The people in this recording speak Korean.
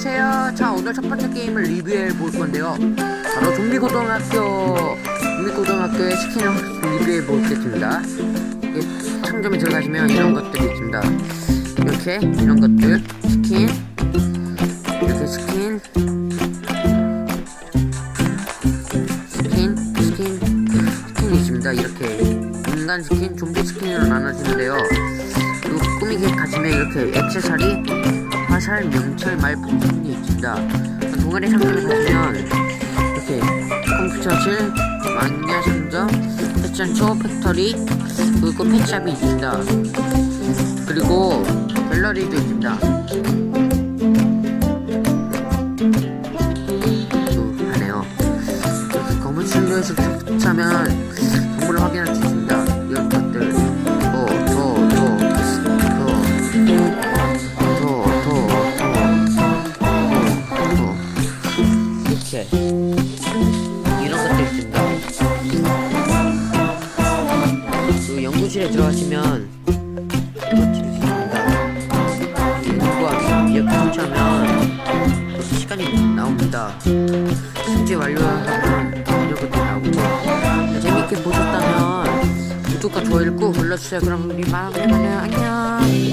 안녕하세요. 자, 오늘 첫 번째 게임을 리뷰해 볼 건데요. 바로 좀비 고등학교, 좀비 고등학교의 스킨을 리뷰해 보겠습니다. 상점에 들어가시면 이런 것들이 있습니다. 이렇게, 이런 것들, 스킨, 이렇게 스킨, 스킨, 스킨, 스킨이 있습니다. 이렇게 인간 스킨, 좀비 스킨으로 나눠지는데요. 그리고 꾸미기 가시면 이렇게 액세서리, 화살, 명찰, 말풍선이 있습니다. 동아리 상점에 가시면 이렇게 컴퓨터실, 마니아 상점, 패션쇼, 팩토리, 그리고 펫샵이 있습니다. 그리고 갤러리도 있습니다. 또 하네요. 검은 실루엣을 탑차면 정보를 확인할 수 있습니다. 그 연구실에 들어가시면 있습니다. 이렇게 이렇게. 숙제 완료하면 것들이 나오고 재밌게 보셨다면 구독과 좋아요를 꾹 눌러주세요. 그럼 우리 마음에. 안녕.